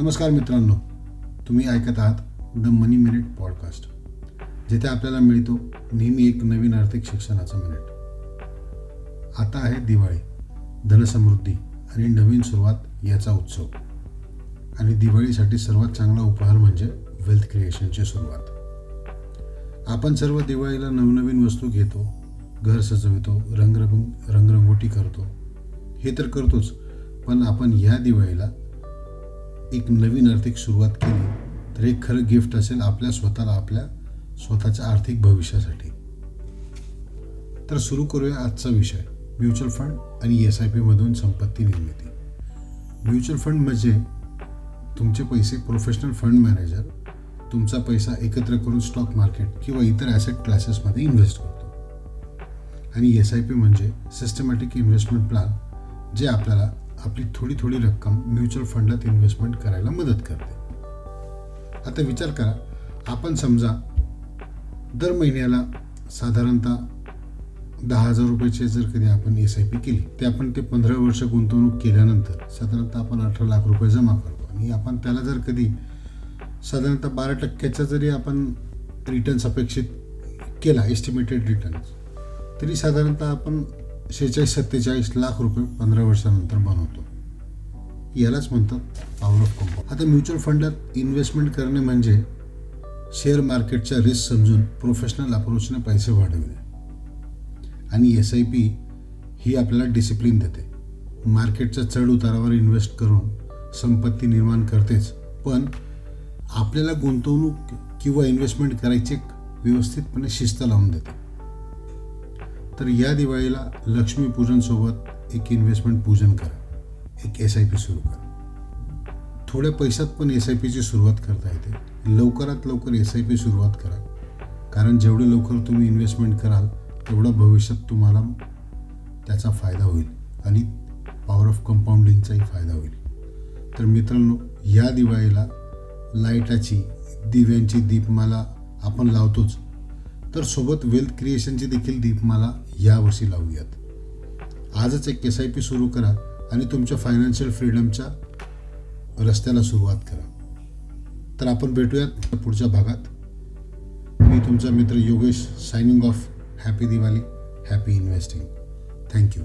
नमस्कार मित्रांनो तुम्ही ऐकत आहात द मनी मिनिट पॉडकास्ट जिथे आपल्याला मिळतो नेहमी एक नवीन आर्थिक शिक्षणाचा मिनिट. आता आहे दिवाळी धनसमृद्धी आणि नवीन सुरुवात याचा उत्सव. आणि दिवाळीसाठी सर्वात चांगला उपहार म्हणजे वेल्थ क्रिएशनची सुरुवात. आपण सर्व दिवाळीला नवनवीन वस्तू घेतो घर सजवितो रंगरंग रंगरंगोटी करतो. हे तर करतोच पण आपण या दिवाळीला एक नवीन आर्थिक सुरुवात केली तर एक खरं गिफ्ट असेल आपल्या स्वतःला आपल्या स्वतःच्या आर्थिक भविष्यासाठी. तर सुरू करूया आजचा विषय म्युच्युअल फंड आणि एस आय पीमधून संपत्ती निर्मिती. म्युच्युअल फंड म्हणजे तुमचे पैसे प्रोफेशनल फंड मॅनेजर तुमचा पैसा एकत्र करून स्टॉक मार्केट किंवा इतर ॲसेट क्लासेसमध्ये इन्व्हेस्ट करतो. आणि एस आय पी म्हणजे सिस्टमॅटिक इन्व्हेस्टमेंट प्लॅन जे आपल्याला आपली थोडी थोडी रक्कम म्युच्युअल फंडात इन्व्हेस्टमेंट करायला मदत करते. आता विचार करा आपण समजा दर महिन्याला साधारणतः दहा हजार रुपयाचे जर कधी आपण एस आय पी केली ते आपण ते पंधरा वर्ष गुंतवणूक केल्यानंतर साधारणतः आपण अठरा लाख रुपये जमा करतो. आणि आपण त्याला जर कधी साधारणतः बारा टक्क्याचा जरी आपण रिटर्न्स अपेक्षित केला एस्टिमेटेड रिटर्न्स तरी साधारणतः आपण शेहेचाळीस सत्तेचाळीस लाख रुपये पंधरा वर्षानंतर बनवतो. यालाच म्हणतात पॉवर ऑफ कंपाऊंड आता म्युच्युअल फंडात इन्व्हेस्टमेंट करणे म्हणजे शेअर मार्केटच्या रिस्क समजून प्रोफेशनल अप्रोचने पैसे वाढविणे. आणि एस आय पी ही आपल्याला डिसिप्लिन देते. मार्केटच्या चढ उतारावर इन्व्हेस्ट करून संपत्ती निर्माण करतेच. पण आपल्याला गुंतवणूक किंवा इन्व्हेस्टमेंट करायची व्यवस्थितपणे शिस्त लावून देते. तर या दिवाळीला लक्ष्मीपूजनसोबत एक इन्व्हेस्टमेंट पूजन करा. एक एस आय पी सुरू करा. थोड्या पैशात पण एस आय पीची सुरुवात करता येते. लवकरात लवकर एस आय पी सुरुवात करा. कारण जेवढे लवकर तुम्ही इन्व्हेस्टमेंट कराल तेवढं भविष्यात तुम्हाला त्याचा फायदा होईल आणि पॉवर ऑफ कंपाऊंडिंगचाही फायदा होईल. तर मित्रांनो या दिवाळीला लाईटाची दिव्यांची दीपमाला आपण लावतोच. तर सोबत वेल्थ क्रिएशनची देखील दीपमाला यावर्षी लावूयात. आजच एक एस आय पी सुरू करा आणि तुमच्या फायनान्शियल फ्रीडमच्या रस्त्याला सुरुवात करा. तर आपण भेटूयात पुढच्या भागात. मी तुमचा मित्र Yogesh signing off happy Diwali happy investing thank you